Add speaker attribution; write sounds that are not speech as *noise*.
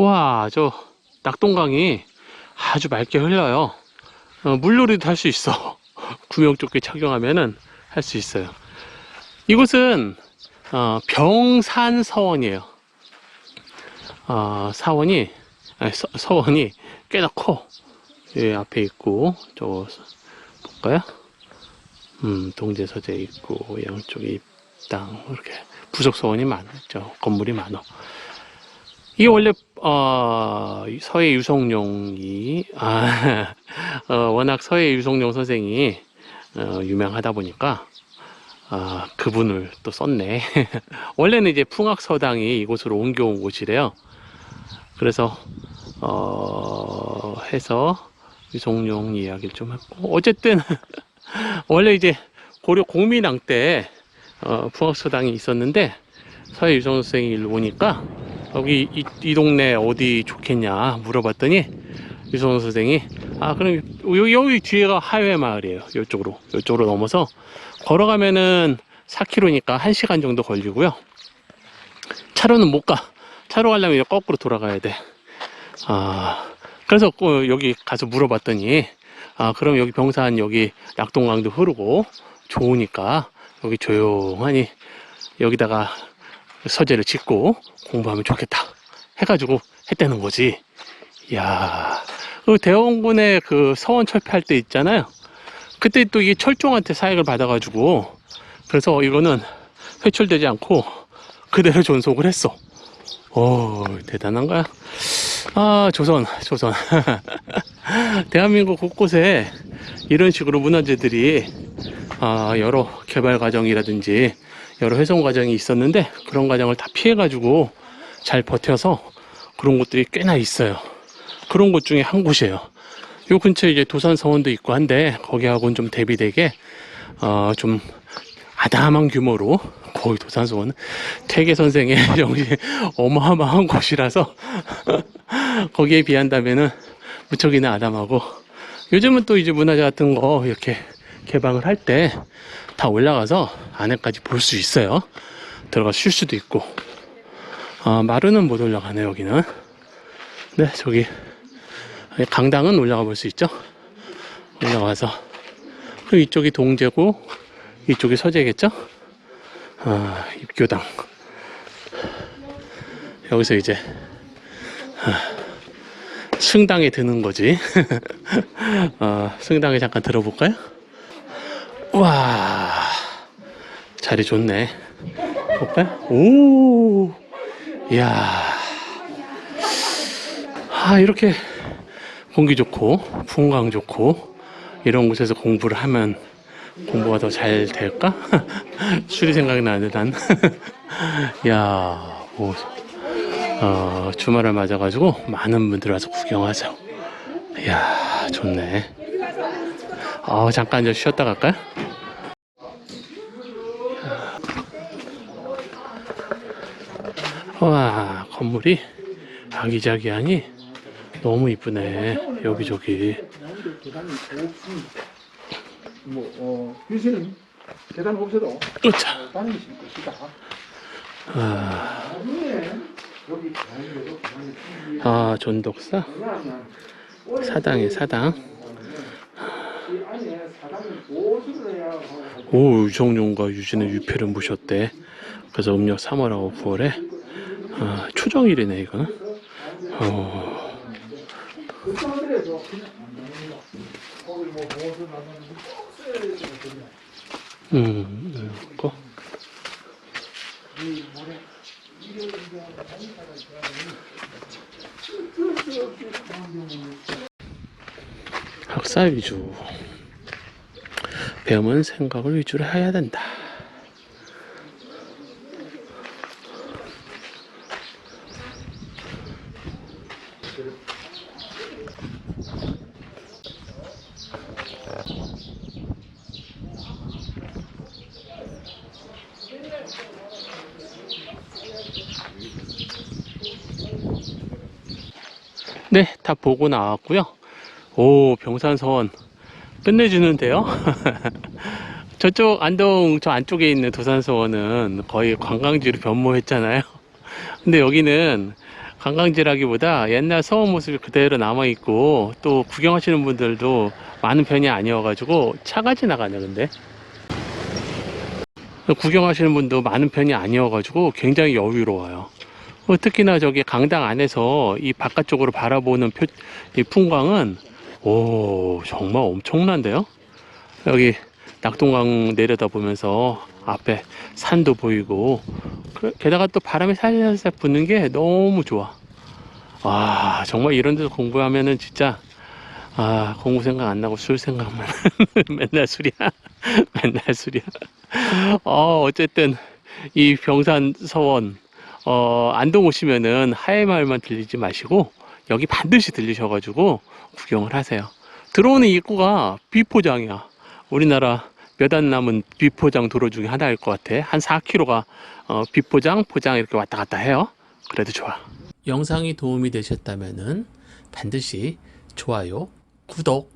Speaker 1: 우와, 저 낙동강이 아주 맑게 흘러요. 어, 물놀이도 할 수 있어. *laughs* 구명조끼 착용하면은 할 수 있어요. 이곳은 어, 병산 서원이에요. 어, 사원이 아니, 서, 서원이 꽤나 커. 여기 앞에 있고 저 볼까요? 음, 동제 서재 있고 양쪽에 입당 이렇게 부속 서원이 많죠. 건물이 많어. 이게 원래 어, 서해 유성룡이 아, *laughs* 어, 워낙 서해 유성룡 선생이 어, 유명하다 보니까 아, 그분을 또 썼네. *laughs* 원래는 이제 풍악서당이 이곳으로 옮겨온 곳이래요. 그래서 어, 해서 유성룡 이야기를 좀 했고 어쨌든 *laughs* 원래 이제 고려 공민왕 때 어, 풍악서당이 있었는데 서해 유성룡 선생이 일로 오니까 여기 이, 이 동네 어디 좋겠냐 물어봤더니 유성룡 선생이 아 그럼 여기, 여기 뒤에가 하회 마을이에요. 이쪽으로 이쪽으로 넘어서 걸어가면은 4km니까 1시간 정도 걸리고요. 차로는 못가. 차로 가려면 거꾸로 돌아가야 돼. 아, 그래서 그 여기 가서 물어봤더니, 아, 그럼 여기 병산 여기 낙동강도 흐르고 좋으니까 여기 조용하니 여기다가 서재를 짓고 공부하면 좋겠다. 해가지고 했다는 거지. 이야, 그 대원군의 그 서원 철폐할 때 있잖아요. 그때 또 이게 철종한테 사역을 받아가지고, 그래서 이거는 회출되지 않고 그대로 존속을 했어. 오, 대단한 거야. 아, 조선, 조선. *laughs* 대한민국 곳곳에 이런 식으로 문화재들이 아, 여러 개발 과정이라든지 여러 훼손 과정이 있었는데 그런 과정을 다 피해가지고 잘 버텨서 그런 곳들이 꽤나 있어요. 그런 곳 중에 한 곳이에요. 요 근처에 이제 도산서원도 있고 한데 거기하고는 좀 대비되게 어, 좀 아담한 규모로 거의 도산서원은 퇴계 선생의 *laughs* 정신 어마어마한 곳이라서 *laughs* 거기에 비한다면은 무척이나 아담하고 요즘은 또 이제 문화재 같은 거 이렇게 개방을 할 때 다 올라가서 안에까지 볼 수 있어요. 들어가 쉴 수도 있고 아, 마루는 못 올라가네 여기는 네 저기 강당은 올라가 볼 수 있죠. 올라가서 이쪽이 동제고 이쪽이 서재겠죠. 아, 입교당. 여기서 이제, 아, 승당에 드는 거지. *laughs* 어, 승당에 잠깐 들어볼까요? 와, 자리 좋네. 볼까요? 오, 이야. 아, 이렇게 공기 좋고, 풍광 좋고, 이런 곳에서 공부를 하면 공부가 더 잘 될까? *laughs* 술이 생각이 나는데 난. *laughs* 야, 뭐, 어, 주말을 맞아가지고 많은 분들 와서 구경하죠. 이야, 좋네. 어, 잠깐 좀 쉬었다 갈까요? 와, 건물이 아기자기하니 너무 이쁘네. 여기저기.
Speaker 2: 뭐, 어, 유시는 계단 없어도
Speaker 1: 으차.
Speaker 2: 다니실 것이다.
Speaker 1: 아, 아, 존독사? 사당에 사당.
Speaker 2: 이 안에 사람을 보수를 해야 하고
Speaker 1: 오, 유성룡과 유진의 유패를 모셨대. 그래서 음력 3월하고 9월에 아, 초정일이네 이거는. 어,
Speaker 2: 그 사람들에서 그냥 거기 뭐 보수 나가는
Speaker 1: 음, 이거.
Speaker 2: 이 모래
Speaker 1: 학사 위주. 배움은 생각을 위주로 해야 된다. 네, 다 보고 나왔고요. 오, 병산서원 끝내주는데요. *laughs* 저쪽 안동 저 안쪽에 있는 도산서원은 거의 관광지로 변모했잖아요. *laughs* 근데 여기는 관광지라기보다 옛날 서원 모습이 그대로 남아있고 또 구경하시는 분들도 많은 편이 아니어가지고 차가 지나가네 근데 구경하시는 분도 많은 편이 아니어가지고 굉장히 여유로워요 어, 특히나 저기 강당 안에서 이 바깥쪽으로 바라보는 표, 이 풍광은 오 정말 엄청난데요? 여기 낙동강 내려다보면서 앞에 산도 보이고 그- 게다가 또 바람이 살살살 부는 게 너무 좋아. 와 정말 이런 데서 공부하면은 진짜 아 공부 생각 안 나고 술 생각만 *laughs* 맨날 술이야? *laughs* 맨날 술이야? 어 어쨌든 이 병산 서원 어 안동 오시면은 하회마을만 들리지 마시고 여기 반드시 들리셔가지고 구경을 하세요. 들어오는 입구가 비포장이야. 우리나라 몇 안 남은 비포장 도로 중에 하나일 것 같아. 한 4km가 어, 비포장 포장 이렇게 왔다 갔다 해요. 그래도 좋아. 영상이 도움이 되셨다면 반드시 좋아요 구독